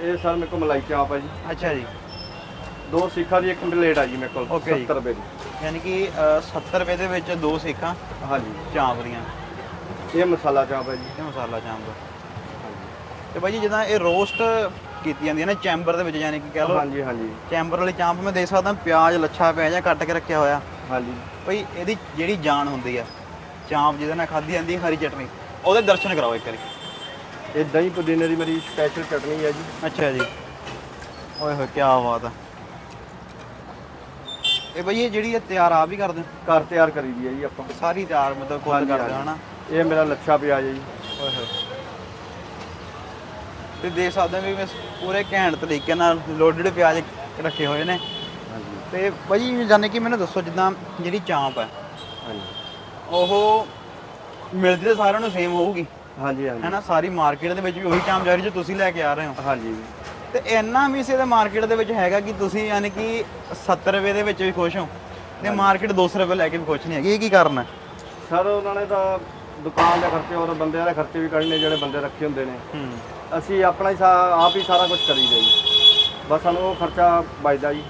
ਇਹ ਸਰ ਮੇਰੇ ਕੋਲ ਮਲਾਈ ਚਾਪ ਹੈ ਜੀ। ਅੱਛਾ ਜੀ। ਦੋ ਸਿੱਖਾਂ ਦੀ ਇੱਕ ਪਲੇਟ ਆ ਜੀ ਮੇਰੇ ਕੋਲ Okay ਜੀ। 70 ਰੁਪਏ ਦੀ। ਯਾਨੀ ਕਿ ਅ, 70 ਰੁਪਏ ਦੇ ਵਿੱਚ ਦੋ ਸੇਕਾਂ ਹਾਂਜੀ। ਚਾਂਪ ਦੀਆਂ। ਇਹ ਮਸਾਲਾ ਚਾਪ ਹੈ ਜੀ। ਤੇ ਮਸਾਲਾ ਚਾਂਪ ਤੇ ਬਾਈ ਜੀ ਜਿੱਦਾਂ ਇਹ ਰੋਸਟ ਕੀਤੀ ਜਾਂਦੀ ਹੈ ਨਾ ਚੈਂਬਰ ਦੇ ਵਿੱਚ ਯਾਨੀ ਕਿ ਕਹਿ ਲਓ ਹਾਂਜੀ ਹਾਂਜੀ। ਚੈਂਬਰ ਵਾਲੀ ਚਾਂਪ ਮੈਂ ਦੇਖ ਸਕਦਾ ਪਿਆਜ਼ ਲੱਛਾ ਪਿਆਜ਼ ਜਾਂ ਕੱਟ ਕੇ ਰੱਖਿਆ ਹੋਇਆ। ਹਾਂਜੀ। ਬਈ ਇਹਦੀ ਜਿਹੜੀ ਜਾਨ ਹੁੰਦੀ ਆ ਚਾਂਪ ਜਿਹਦੇ ਨਾਲ ਖਾਧੀ ਜਾਂਦੀ ਹੈ ਹਰੀ ਚਟਨੀ ਉਹਦੇ ਦਰਸ਼ਨ ਕਰਾਓ ਇੱਕ ਵਾਰੀ। ਇਹ ਦਹੀਂ ਪੁਦੀਨੇ ਦੀ ਮੇਰੀ ਸਪੈਸ਼ਲ ਚਟਨੀ ਹੈ ਜੀ। ਅੱਛਾ ਜੀ। ਓਏ ਹੋਏ ਕੀ ਬਾਤ ਆ। ਇਹ ਬਈ ਇਹ ਜਿਹੜੀ ਇਹ ਤਿਆਰ ਆ ਵੀ ਕਰਦੇ? ਹੋ? ਘਰ ਤਿਆਰ ਕਰੀ ਦੀ ਹੈ ਜੀ ਆਪਾਂ। ਸਾਰੀ ਤਿਆਰ ਮਤਲਬ ਖੁਦ ਹਾਂਜੀ, ਕਰਦੇ ਹੋ ਹਾਂਜੀ। ਹਨਾ? ਇਹ ਮੇਰਾ ਲੱਛਾ ਪਿਆਜ਼ ਹੈ ਜੀ। ਓਏ ਹੋਏ। ਤੇ ਦੇਖ ਸਕਦੇ ਹੋ ਵੀ ਮੈਂ ਪੂਰੇ ਘੈਂਟ ਤਰੀਕੇ ਨਾਲ ਲੋਡਡ ਪਿਆਜ਼ ਰੱਖੇ ਹੋਏ ਨੇ। ਹਾਂਜੀ। ਤੇ ਬਾਈ ਜਾਨੇ ਕਿ ਮੈਨੂੰ ਦੱਸੋ ਜਿੱਦਾਂ ਜਿਹੜੀ ਚਾਂਪ ਹੈ ਹਾਂਜੀ। ਉਹ ਮਿਲਦੀ ਤਾਂ ਸਾਰਿਆਂ ਨੂੰ ਸੇਮ ਹੋਊਗੀ? ਹਾਂਜੀ ਹਾਂਜੀ। ਹੈਨਾ ਸਾਰੀ ਮਾਰਕੀਟ ਦੇ ਵਿੱਚ ਵੀ ਉਹੀ ਚਾਂਪ ਜਾ ਰਹੀ ਜੋ ਤੁਸੀਂ ਲੈ ਕੇ ਆ ਰਹੇ ਹੋ। ਹਾਂਜੀ। ਤੇ ਇੰਨਾ ਵੀ ਇਸੇ ਦੇ ਮਾਰਕੀਟ ਦੇ ਵਿੱਚ ਹੈਗਾ ਕਿ ਤੁਸੀਂ ਯਾਨੀ ਕਿ 70 ਰੁਪਏ ਦੇ ਵਿੱਚ ਵੀ ਖੁਸ਼ ਹੋ ਤੇ ਮਾਰਕੀਟ 200 ਰੁਪਏ ਲੈ ਕੇ ਵੀ ਖੁਸ਼ ਨਹੀਂ ਹੈਗੀ। ਇਹ ਕੀ ਕਾਰਨ ਹੈ? ਸਰ ਉਹਨਾਂ ਨੇ ਤਾਂ ਦੁਕਾਨ ਦੇ ਖਰਚੇ ਔਰ ਬੰਦਿਆਂ ਦੇ ਖਰਚੇ ਵੀ ਕੱਢਣੇ ਜਿਹੜੇ ਬੰਦੇ ਰੱਖੇ ਹੁੰਦੇ ਨੇ। ਹੂੰ। ਅਸੀਂ ਆਪਣਾ ਹੀ ਸਾ- ਆਪ ਹੀ ਸਾਰਾ ਕੁਝ ਕਰੀਦਾ ਜੀ ਬਸ ਸਾਨੂੰ ਉਹ ਖਰਚਾ ਬਚਦਾ ਜੀ।